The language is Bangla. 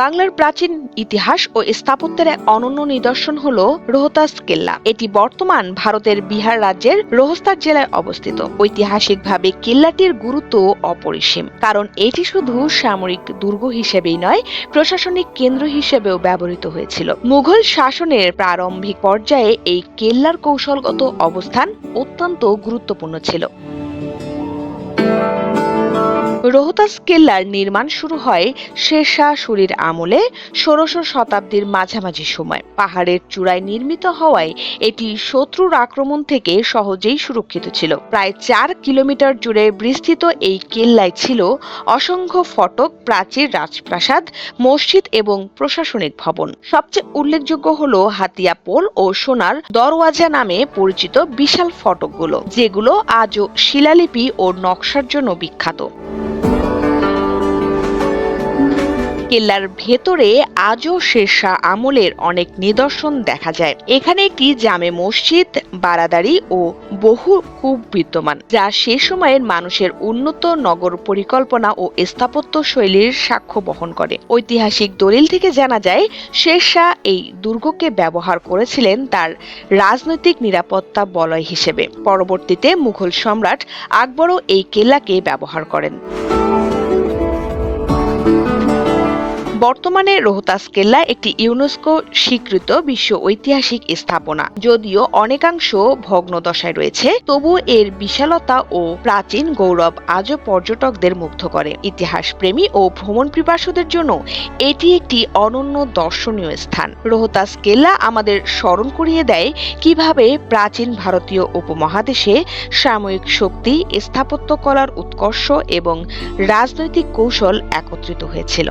বাংলার প্রাচীন ইতিহাস ও স্থাপত্যের এক অনন্য নিদর্শন হল রোহতাস কেল্লা। এটি বর্তমান ভারতের বিহার রাজ্যের রোহস্তার জেলায় অবস্থিত। ঐতিহাসিকভাবে কেল্লাটির গুরুত্ব অপরিসীম, কারণ এটি শুধু সামরিক দুর্গ হিসেবেই নয়, প্রশাসনিক কেন্দ্র হিসেবেও ব্যবহৃত হয়েছিল। মুঘল শাসনের প্রারম্ভিক পর্যায়ে এই কেল্লার কৌশলগত অবস্থান অত্যন্ত গুরুত্বপূর্ণ ছিল। রোহতাস কেল্লার নির্মাণ শুরু হয় শেরশাহ সুরির আমলে ষোড়শ শতাব্দীর মাঝামাঝি সময়। পাহাড়ের চূড়ায় নির্মিত হওয়ায় এটি শত্রুর আক্রমণ থেকে সহজেই সুরক্ষিত ছিল। প্রায় চার কিলোমিটার জুড়ে বিস্তৃত এই কেল্লায় ছিল অসংখ্য ফটক, প্রাচীর রাজপ্রাসাদ, মসজিদ এবং প্রশাসনিক ভবন। সবচেয়ে উল্লেখযোগ্য হল হাতিয়া পোল ও সোনার দরওয়াজা নামে পরিচিত বিশাল ফটকগুলো, যেগুলো আজও শিলালিপি ও নকশার জন্য বিখ্যাত। কেল্লার ভেতরে আজও শেরশাহ আমলের অনেক নিদর্শন দেখা যায়। এখানে একটি জামে মসজিদ বারাদারি ও বহু কূপ বিদ্যমান, যা সে সময়ের মানুষের উন্নত নগর পরিকল্পনা ও স্থাপত্য শৈলীর সাক্ষ্য বহন করে। ঐতিহাসিক দলিল থেকে জানা যায়, শেরশাহ এই দুর্গকে ব্যবহার করেছিলেন তার রাজনৈতিক নিরাপত্তা বলয় হিসেবে। পরবর্তীতে মুঘল সম্রাট আকবরও এই কেল্লাকে ব্যবহার করেন। বর্তমানে রোহতাস কেল্লা একটি ইউনেস্কো স্বীকৃত বিশ্ব ঐতিহাসিক স্থাপনা। যদিও অনেকাংশ ভগ্ন দশায় রয়েছে, তবু এর বিশালতা ও প্রাচীন গৌরব আজও পর্যটকদের মুগ্ধ করে। ইতিহাস প্রেমী ও ভ্রমণ পিপাসুদের জন্য এটি একটি অনন্য দর্শনীয় স্থান। রোহতাস কেল্লা আমাদের স্মরণ করিয়ে দেয় কীভাবে প্রাচীন ভারতীয় উপমহাদেশে সাময়িক শক্তি স্থাপত্য কলার উৎকর্ষ এবং রাজনৈতিক কৌশল একত্রিত হয়েছিল।